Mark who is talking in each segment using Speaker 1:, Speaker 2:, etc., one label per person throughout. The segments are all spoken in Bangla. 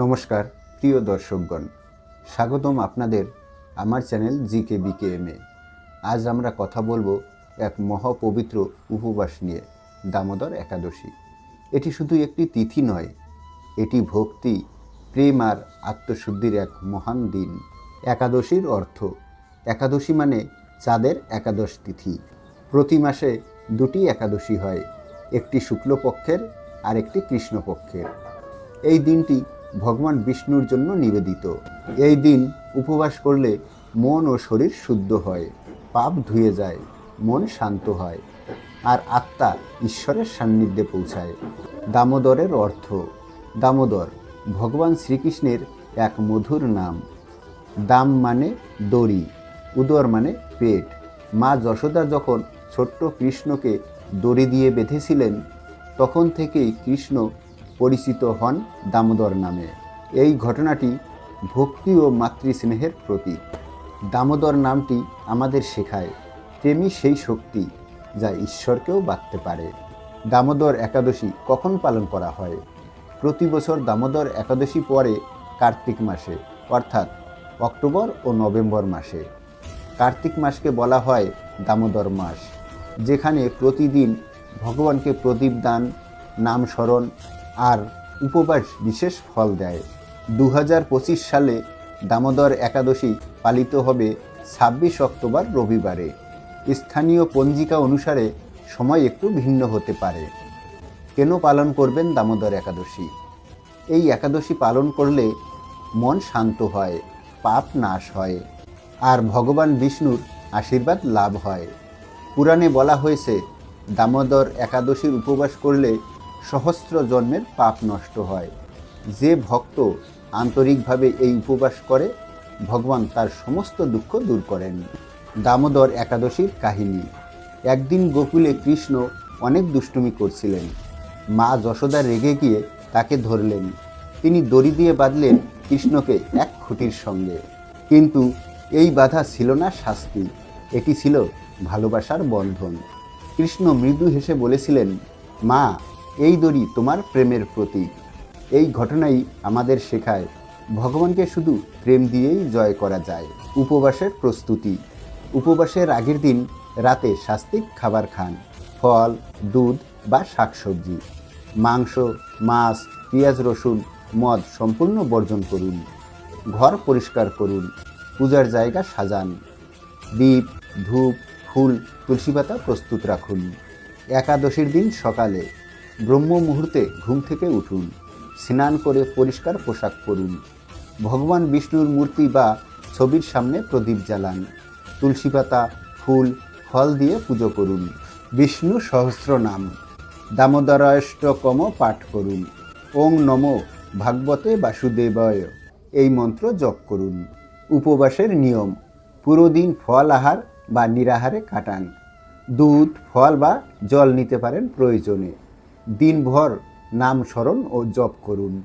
Speaker 1: নমস্কার, প্রিয় দর্শকগণ। স্বাগতম আপনাদের আমার channel G K bike M A. আজ আমরা কথা বলব এক মহাপবিত্র উপবাস নিয়ে, দামোদর একাদশী। এটি শুধু একটি তিথি নয়, এটি ভক্তি, প্রেম আর আত্মশুদ্ধির এক মহান দিন। একাদশীর অর্থ, একাদশী মানে চাঁদের একাদশ তিথি। প্রতি মাসে দুটি একাদশী হয়, একটি শুক্লপক্ষের আর একটি কৃষ্ণপক্ষের। এই দিনটি ভগবান বিষ্ণুর জন্য নিবেদিত। এই দিন উপবাস করলে মন ও শরীর শুদ্ধ হয়, পাপ ধুয়ে যায়, মন শান্ত হয়, আর আত্মা ঈশ্বরের সান্নিধ্যে পৌঁছায়। দামোদরের অর্থ, দামোদর, ভগবান শ্রীকৃষ্ণের এক মধুর নাম। দাম মানে দড়ি, উদর মানে পেট। মা যশোদা যখন ছোট্ট কৃষ্ণকে দড়ি দিয়ে বেঁধেছিলেন, তখন থেকেই কৃষ্ণ পরিচিত হন দামোদর নামে। এই ঘটনাটি ভক্তি ও মাতৃস্নেহের প্রতীক। দামোদর নামটি আমাদের শেখায় প্রেমী সেই শক্তি যা ঈশ্বরকেও বাঁধতে পারে। দামোদর একাদশী কখন পালন করা হয়? প্রতি বছর দামোদর একাদশী পরে কার্তিক মাসে, অর্থাৎ অক্টোবর ও নভেম্বর মাসে। কার্তিক মাসকে বলা হয় দামোদর মাস, যেখানে প্রতিদিন ভগবানকে প্রদীপ দান, নাম স্মরণ আর উপবাস বিশেষ ফল দেয়। দু হাজার পঁচিশ সালে দামোদর একাদশী পালিত হবে ছাব্বিশ অক্টোবর রবিবারে। স্থানীয় পঞ্জিকা অনুসারে সময় একটু ভিন্ন হতে পারে। কেন পালন করবেন দামোদর একাদশী? এই একাদশী পালন করলে মন শান্ত হয়, পাপ নাশ হয়, আর ভগবান বিষ্ণুর আশীর্বাদ লাভ হয়। পুরাণে বলা হয়েছে, দামোদর একাদশীর উপবাস করলে সহস্র জন্মের পাপ নষ্ট হয়। যে ভক্ত আন্তরিকভাবে এই উপবাস করে, ভগবান তার সমস্ত দুঃখ দূর করেন। দামোদর একাদশীর কাহিনী। একদিন গোকুলে কৃষ্ণ অনেক দুষ্টুমি করছিলেন। মা যশোদা রেগে গিয়ে তাকে ধরলেন। তিনি দড়ি দিয়ে বাঁধলেন কৃষ্ণকে এক খুঁটির সঙ্গে। কিন্তু এই বাধা ছিল না শাস্তি, এটি ছিল ভালোবাসার বন্ধন। কৃষ্ণ মৃদু হেসে বলেছিলেন, মা এই দড়ি তোমার প্রেমের প্রতীক। এই ঘটনাই আমাদের শেখায়, ভগবানকে শুধু প্রেম দিয়েই জয় করা যায়, উপবাসের প্রস্তুতি। উপবাসের আগের দিন রাতে শাস্তিক খাবার খান, ফল, দুধ বা শাকসবজি। মাংস, মাছ, পেঁয়াজ, রসুন, মদ সম্পূর্ণ বর্জন করুন, ঘর পরিষ্কার করুন, পূজার জায়গা সাজান। দীপ, ধূপ, ফুল, তুলসী পাতা প্রস্তুত রাখুন। একাদশীর দিন সকালে ব্রহ্ম মুহূর্তে ঘুম থেকে উঠুন, স্নান করে পরিষ্কার পোশাক পরুন, ভগবান বিষ্ণুর মূর্তি বা ছবির সামনে প্রদীপ জ্বালান, তুলসী পাতা, ফুল, ফল দিয়ে পুজো করুন, বিষ্ণু সহস্র নাম দামোদরাষ্টকম পাঠ করুন, ওং নম ভাগবতে বাসুদেবয়, এই মন্ত্র জপ করুন, উপবাসের নিয়ম পুরো দিন ফল আহার বা নিরাহারে কাটান, দুধ, ফল বা জল নিতে পারেন প্রয়োজনে। দিনভর নাম স্মরণ ও জপ করুন।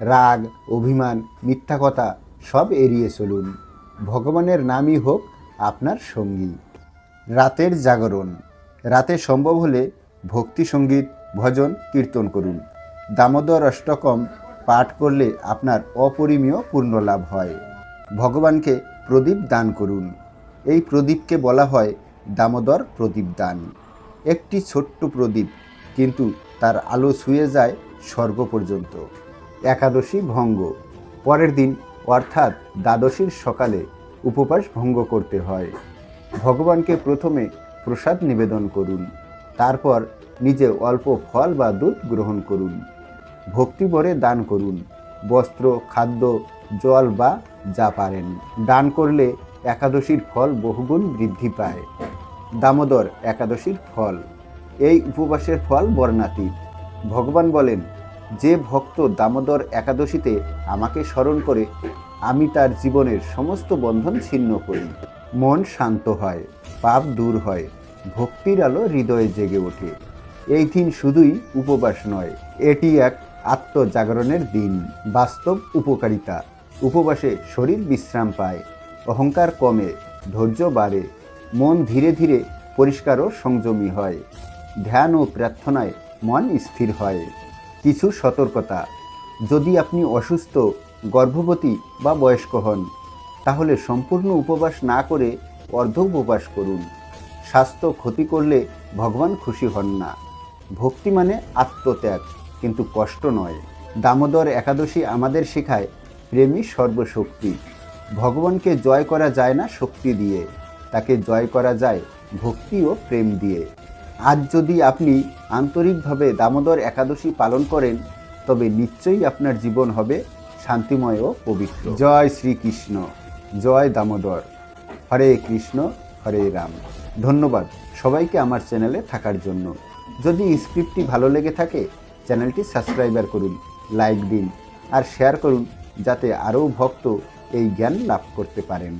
Speaker 1: রাগ, অভিমান, মিথ্যা কথা সব এড়িয়ে চলুন। ভগবানের নামই হোক আপনার সঙ্গী। রাতের জাগরণ। রাতে সম্ভব হলে ভক্তি সংগীত, ভজন, কীর্তন করুন। দামোদর অষ্টকম পাঠ করলে আপনার অপরিমীয় পূর্ণ লাভ হয়। ভগবানকে প্রদীপ দান করুন। এই প্রদীপকে বলা হয় দামোদর প্রদীপ দান। একটি ছোট্ট প্রদীপ, কিন্তু তার আলো ছুঁয়ে যায় স্বর্গ পর্যন্ত। একাদশী ভঙ্গ। পরের দিন অর্থাৎ দ্বাদশীর সকালে উপবাস ভঙ্গ করতে হয়। ভগবানকে প্রথমে প্রসাদ নিবেদন করুন। তারপর নিজে অল্প ফল বা দুধ গ্রহণ করুন। ভক্তিভরে দান করুন। বস্ত্র, খাদ্য, জল বা যা পারেন। দান করলে একাদশীর ফল বহুগুণ বৃদ্ধি পায়। দামোদর একাদশীর ফল। এই উপবাসের ফল বর্ণাতীত। ভগবান বলেন, যে ভক্ত দামোদর একাদশীতে আমাকে স্মরণ করে, আমি তার জীবনের সমস্ত বন্ধন ছিন্ন করি। মন শান্ত হয়, পাপ দূর হয়, ভক্তির আলো হৃদয়ে জেগে ওঠে। এই দিন শুধুই উপবাস নয়, এটি এক আত্মজাগরণের দিন, বাস্তব উপকারিতা। উপবাসে শরীর বিশ্রাম পায়, অহংকার কমে, ধৈর্য বাড়ে, মন ধীরে ধীরে পরিষ্কার ও সংযমী হয়। ধ্যান ও প্রার্থনায় মন স্থির হয়। কিছু সতর্কতা, যদি আপনি অসুস্থ, গর্ভবতী বা বয়স্ক হন, তাহলে সম্পূর্ণ উপবাস না করে অর্ধ উপবাস করুন। স্বাস্থ্য ক্ষতি করলে ভগবান খুশি হন না। ভক্তি মানে আত্মত্যাগ, কিন্তু কষ্ট নয়। দামোদর একাদশী আমাদের শেখায় প্রেমী সর্বশক্তি। ভগবানকে জয় করা যায় না শক্তি দিয়ে। তাকে জয় করা যায় ভক্তি ও প্রেম দিয়ে। আজ যদি আপনি আন্তরিকভাবে দামোদর একাদশী পালন করেন, তবে নিশ্চয়ই আপনার জীবন হবে শান্তিময় ও পবিত্র। জয় শ্রীকৃষ্ণ। জয় দামোদর। হরে কৃষ্ণ, হরে রাম। ধন্যবাদ সবাইকে আমার চ্যানেলে থাকার জন্য। যদি স্ক্রিপ্টটি ভালো লেগে থাকে, চ্যানেলটি সাবস্ক্রাইবার করুন, লাইক দিন আর শেয়ার করুন, যাতে আরও ভক্ত এই জ্ঞান লাভ করতে পারেন।